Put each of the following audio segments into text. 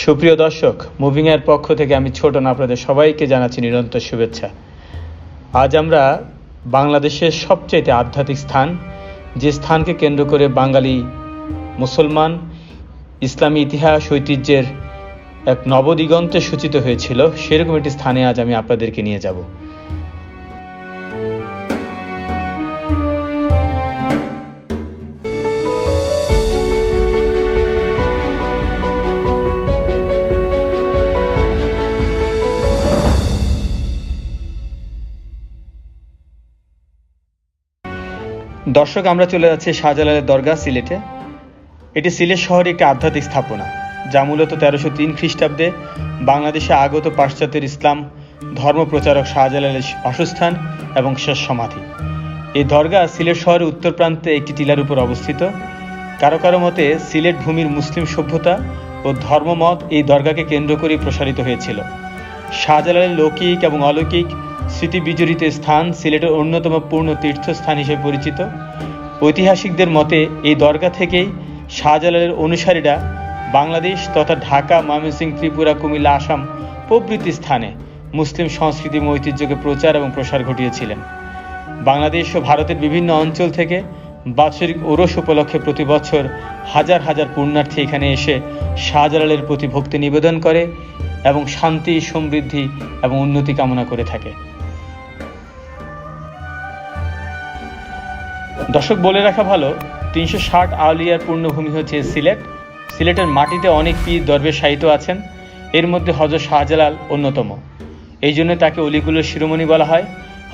সুপ্রিয় দর্শক মুভিং এর পক্ষ থেকে আমি ছোট না, আপনাদের সবাইকে জানাচ্ছি নিরন্তর শুভেচ্ছা। আজ আমরা বাংলাদেশের সবচেয়ে আধ্যাত্মিক স্থান, যে স্থানকে কেন্দ্র করে বাঙালি মুসলমান ইসলামী ইতিহাস ঐতিহ্যের এক নবদিগন্তে সূচিত হয়েছিল, সেরকম একটি স্থানে আজ আমি আপনাদেরকে নিয়ে যাব। দর্শক, আমরা চলে যাচ্ছি শাহজালালের দরগা সিলেটে। এটি সিলেট শহরে একটি আধ্যাত্মিক স্থাপনা, যা মূলত তেরোশো তিন খ্রিস্টাব্দে বাংলাদেশে আগত পাশ্চাত্যের ইসলাম ধর্ম প্রচারক শাহজালালের বাসস্থান এবং শেষ সমাধি। এই দরগা সিলেট শহরের উত্তর প্রান্তে একটি টিলার উপর অবস্থিত। কারও কারও মতে, সিলেট ভূমির মুসলিম সভ্যতা ও ধর্মমত এই দরগাকে কেন্দ্র করে প্রসারিত হয়েছিল। শাহজালালের লৌকিক এবং অলৌকিক স্মৃতি বিজড়িত স্থান সিলেটের অন্যতম পূর্ণ তীর্থস্থান হিসেবে পরিচিত। ঐতিহাসিকদের মতে, এই দরগা থেকেই শাহজালালের অনুসারীরা বাংলাদেশ তথা ঢাকা, ময়মনসিংহ, ত্রিপুরা, কুমিল্লা, আসাম প্রভৃতি স্থানে মুসলিম সংস্কৃতি এবং ঐতিহ্যকে প্রচার এবং প্রসার ঘটিয়েছিলেন। বাংলাদেশ ও ভারতের বিভিন্ন অঞ্চল থেকে বাৎসরিক ওরস উপলক্ষে প্রতি বছর হাজার হাজার পুণ্যার্থী এখানে এসে শাহজালালের প্রতি ভক্তি নিবেদন করে এবং শান্তি, সমৃদ্ধি এবং উন্নতি কামনা করে থাকে। দর্শক, বলে রাখা ভালো, তিনশো ষাট আউলিয়ার পূর্ণভূমি হচ্ছে সিলেট। সিলেটের মাটিতে অনেক পীর দরবেশ সাহিত্য আছেন। এর মধ্যে হজরত শাহজালাল অন্যতম। এই জন্য তাকে অলিগুলোর শিরোমণি বলা হয়।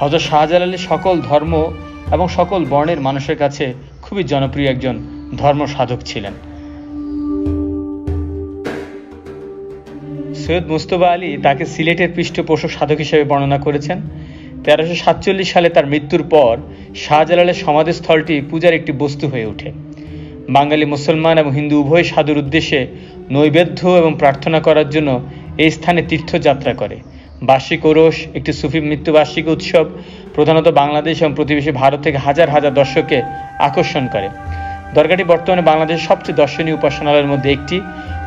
হজরত শাহজালালের সকল ধর্ম এবং সকল বর্ণের মানুষের কাছে খুবই জনপ্রিয় একজন ধর্ম সাধক ছিলেন। সৈয়দ মুস্তফা আলী তাকে সিলেটের পৃষ্ঠপোষক সাধক হিসেবে বর্ণনা করেছেন। তেরোশো সাতচল্লিশ সালে তার মৃত্যুর পর শাহজালালের সমাধিস্থলটি পূজার একটি বস্তু হয়ে ওঠে। বাঙালি, মুসলমান এবং হিন্দু উভয় সাধুর উদ্দেশ্যে নৈবেদ্য এবং প্রার্থনা করার জন্য এই স্থানে তীর্থযাত্রা করে। বার্ষিক ওরস, একটি সুফি মৃত্যুবার্ষিক উৎসব প্রধানত বাংলাদেশ এবং প্রতিবেশী ভারত থেকে হাজার হাজার দর্শককে আকর্ষণ করে। দরগাটি বর্তমানে বাংলাদেশের সবচেয়ে দর্শনীয় উপাসনালয়ের মধ্যে একটি।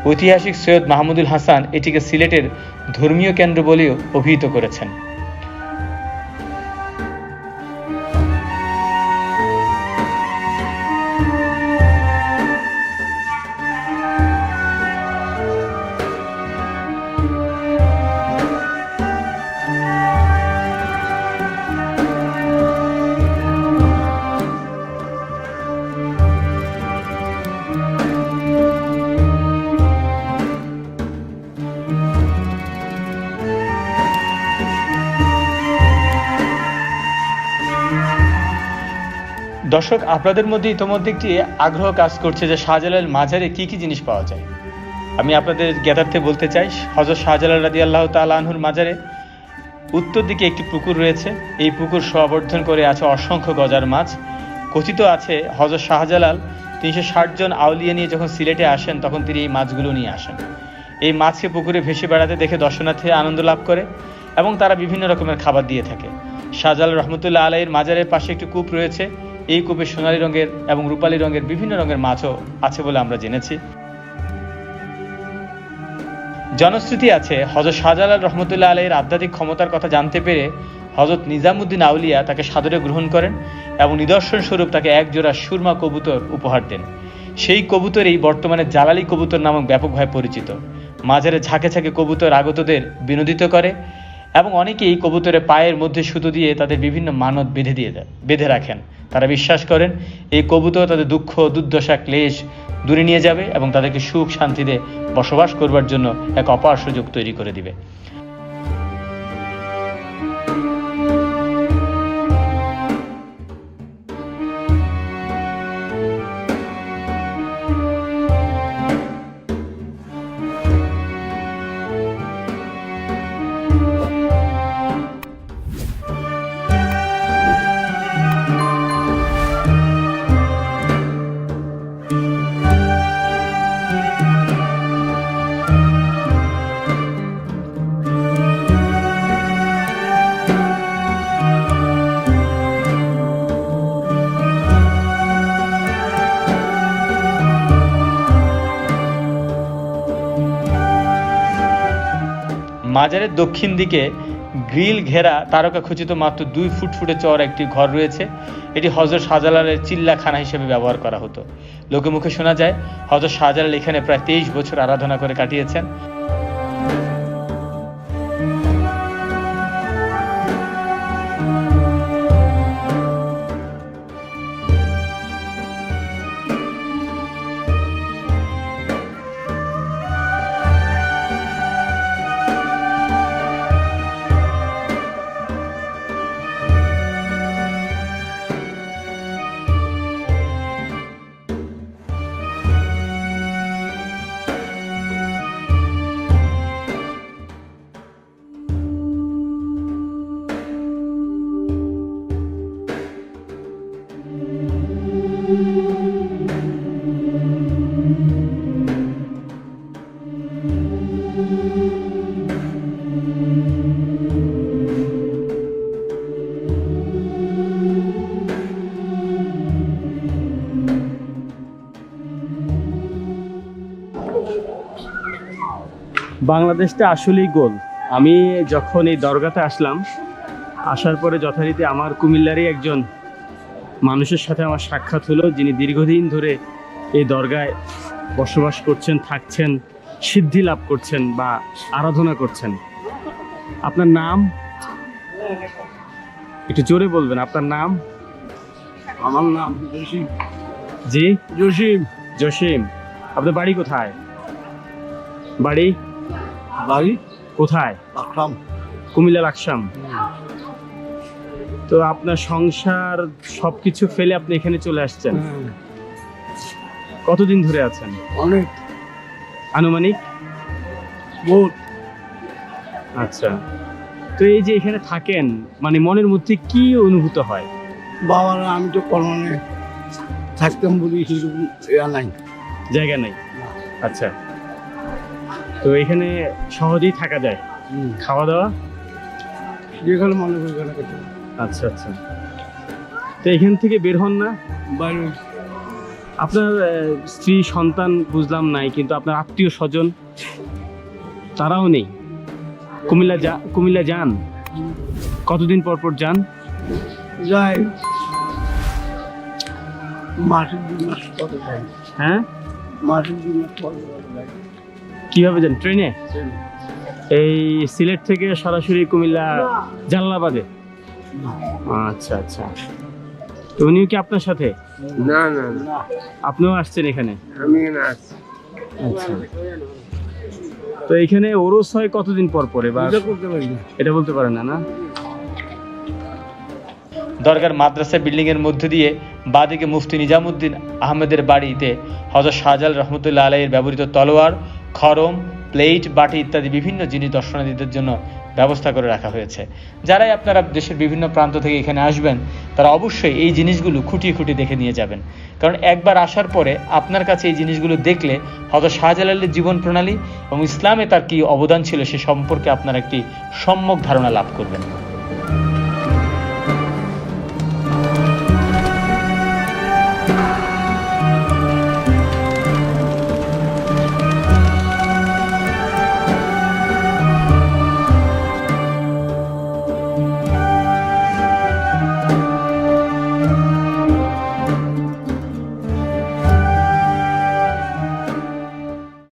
ঐতিহাসিক সৈয়দ মাহমুদুল হাসান এটিকে সিলেটের ধর্মীয় কেন্দ্র বলেও অভিহিত করেছেন। দর্শক, আপনাদের মধ্যে ইতোমধ্যে একটি আগ্রহ কাজ করছে যে শাহজালাল মাজারে কি কি জিনিস পাওয়া যায়। আমি আপনাদের জ্ঞাতার্থে বলতে চাই হজরত শাহজালাল রাদি আল্লাহ তালাহুর মাজারে উত্তর দিকে একটি পুকুর রয়েছে। এই পুকুর সবর্ধন করে আছে অসংখ্য গজার মাছ। কথিত আছে হজরত শাহজালাল তিনশো ষাট জন আউলিয়া নিয়ে যখন সিলেটে আসেন, তখন তিনি এই মাছগুলো নিয়ে আসেন। এই মাছকে পুকুরে ভেসে বেড়াতে দেখে দর্শনার্থী আনন্দ লাভ করে এবং তারা বিভিন্ন রকমের খাবার দিয়ে থাকে। শাহজালাল রহমতুল্লাহ আলাইয়ের মাজারের পাশে একটি কূপ রয়েছে। এই কূপে সোনালী রঙের এবং রূপালী রঙের বিভিন্ন রঙের মাছও আছে বলে আমরা জেনেছি। জনশ্রুতি আছে হজরত শাহজালাল রহমতুল্লাহ আলাইয়ের আধ্যাত্মিক ক্ষমতার কথা জানতে পেরে হজরত নিজামুদ্দিন আউলিয়া তাকে সাদরে গ্রহণ করেন এবং নিদর্শন স্বরূপ তাকে এক জোড়া সুরমা কবুতর উপহার দেন। সেই কবুতরই বর্তমানে জালালি কবুতর নামক ব্যাপকভাবে পরিচিত। মাঝারে ঝাঁকে ঝাঁকে কবুতর আগতদের বিনোদিত করে এবং অনেকেই কবুতরের পায়ের মধ্যে সুতো দিয়ে তাদের বিভিন্ন মানত বেঁধে দিয়ে দেয় বেঁধে রাখেন। তারা বিশ্বাস করেন, এই কবুতর তাদের দুঃখ, দুর্দশা, ক্লেশ দূরে নিয়ে যাবে এবং তাদেরকে সুখ শান্তিতে বসবাস করবার জন্য এক অপার সুযোগ তৈরি করে দিবে। মাজারের দক্ষিণ দিকে গ্রিল ঘেরা তারকা খচিত মাত্র দুই ফুট ফুটে চর একটি ঘর রয়েছে। এটি হজরত শাহজালালের চিল্লাখানা হিসেবে ব্যবহার করা হতো। লোকে মুখে শোনা যায়, হজরত শাহজালাল এখানে প্রায় তেইশ বছর আরাধনা করে কাটিয়েছেন। বাংলাদেশটা আসলেই গোল। আমি যখন এই দরগাতে আসলাম আসার পরে যথারীতি আমার কুমিল্লারই একজন মানুষের সাথে আমার সাক্ষাৎ হলো যিনি দীর্ঘদিন ধরে এই দরগায় বসবাস করছেন থাকছেন সিদ্ধি লাভ করছেন বা আরাধনা করছেন। আপনার নাম? একটু জোরে বলবেন আপনার নাম? আমার নাম জসিম। জি? জসিম। জসিম। আপনার বাড়ি কোথায়? বাড়ি? বাড়ি? কোথায়? আকরাম কুমিল্লা লাকসাম তো আপনার সংসার সবকিছু ফেলে আপনি এখানে চলে আসছেন। কতদিন ধরে আছেন? অনেক। আনুমানিক? বহুত। আচ্ছা। তো এই যে এখানে থাকেন মানে মনের মধ্যে কি অনুভূত হয়? বাবারা আমি তো কর্মে থাকতাম বলি সেরকম নাই। জায়গা নেই? আচ্ছা। তো এখানে সহজেই থাকা যায়। খাওয়া দাওয়া যেখানে মনে করি করতে। আচ্ছা আচ্ছা। তো এখান থেকে বের হন না? বাইরে। আপনার স্ত্রী সন্তান বুঝলাম নাই কিন্তু আপনার আত্মীয় স্বজন তারাও নেই। কুমিল্লা যা কুমিল্লা যান। কতদিন পর পর যান? যাই। মাসে দুই মাস পরে যাই। হ্যাঁ? মাসে দুই মাস পরে যাই। কীভাবে যান? ট্রেনে? এই সিলেট থেকে সরাসরি কুমিল্লা জালালাবাদে? আচ্ছা আচ্ছা। তো উনিও কি আপনার সাথে? না না না। না আপনিও আসছেন এখানে? আমি এখানে আছি আচ্ছা। তো এখানে ওরস হয় কতদিন পর পরে বা এটা না। বলতে পারেন না না? দরকার মাদ্রাসা বিল্ডিং এর মধ্যে দিয়ে বাদিকে মুফতি নিজামুদ্দিন আহমেদের বাড়িতে হজরত শাহজাল রহমতুল্লাহ আলাইয়ের ব্যবহৃত তলোয়ার খরম, প্লেট, বাটি ইত্যাদি বিভিন্ন জিনিস দর্শনার্থীদের জন্য ব্যবস্থা করে রাখা হয়েছে। যারাই আপনারা দেশের বিভিন্ন প্রান্ত থেকে এখানে আসবেন, তারা অবশ্যই এই জিনিসগুলো খুঁটিয়ে খুঁটিয়ে দেখে নিয়ে যাবেন। কারণ একবার আসার পরে আপনার কাছে এই জিনিসগুলো দেখলে হয়তো শাহজালালের জীবন প্রণালী এবং ইসলামে তার কি অবদান ছিল সে সম্পর্কে আপনার একটি সম্যক ধারণা লাভ করবেন।